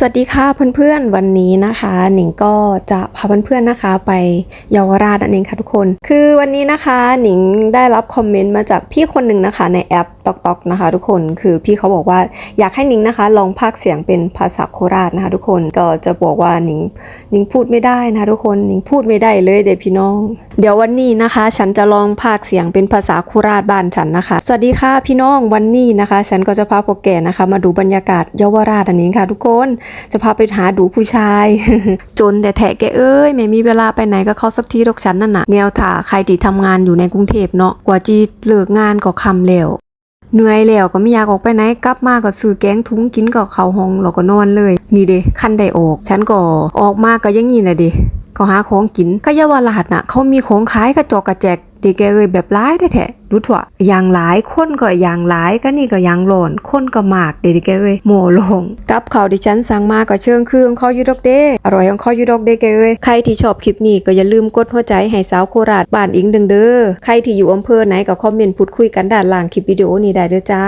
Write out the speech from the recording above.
สวัสดีค่ะเพื่อนๆวันนี้นะคะหนิงก็จะพาเพื่อนๆนะคะ ไปเยาวราชนั่นเองค่ะทุกคน คือวันนี้นะคะหนิงได้รับคอมเมนต์มาจากพี่คนหนึ่งนะคะ ในแอปตอกตอกนะคะ ทุกคนคือพี่เขาบอกว่าอยากให้หนิงนะคะ ลองพากเสียงเป็นภาษาโคราชนะคะ ทุกคนก็จะบอกว่าหนิงหนิงพูดไม่ได้นะะทุกคนหนิงพูดไม่ได้เลยเด็กพี่น้อง เดี๋ยววันนี้นะคะ ฉันจะลองพากเสียงเป็นภาษาโคราชบ้านฉันนะคะ สวัสดีค่ะพี่น้องวันนี้นะคะ ฉันก็จะพาพวกแกนะคะ มาดูบรรยากาศเยาวราชอันนี้ค่ะ ทุกคนจะพาไปหาดูผู้ชาย จนแต่แทะแกเอ้ยไม่มีเวลาไปไหนก็เข้าสักทีดอกฉันนั่นน่ะแนวถ่าใครที่ทำงานอยู่ในกรุงเทพเนาะกว่าจีเลิกงานก็คำแล้วเหนื่อยแล้วก็ไม่อยากออกไปไหนกลับมาก็ซื้อแกงทุ้งกินก็เข้าห้องแล้วก็นอนเลย นี่เด้คันได้ออก ฉันก็ออกมาก็ยังงี้นะเด้ ก็หาของกินก็ยาวราชน่ะ เขามีของขายกระจอกกระแจกเด็กแกเอ้ยแบบร้ายแท้ๆรู้ถั่วอย่างหลายคนก็อย่างหลายก็นี่ก็อย่างหล่นคนก็มากเด็กแกเอ้ยโหมลงกับเขาวที่ฉันสั่งมาก็เชิงเครื่องขาอยูดอกเด้อร่อยของขาอยูดอกเด้แกเอ้ยใครที่ชอบคลิปนี้ก็อย่าลืมกดหัวใจให้สาวโคราชบ้านอิงด้งเด้อใครที่อยู่อำเภอไหนก็คอมเมนต์พูดคุยกันด้านล่างคลิปวิดีโอนี้ได้เด้อจ้า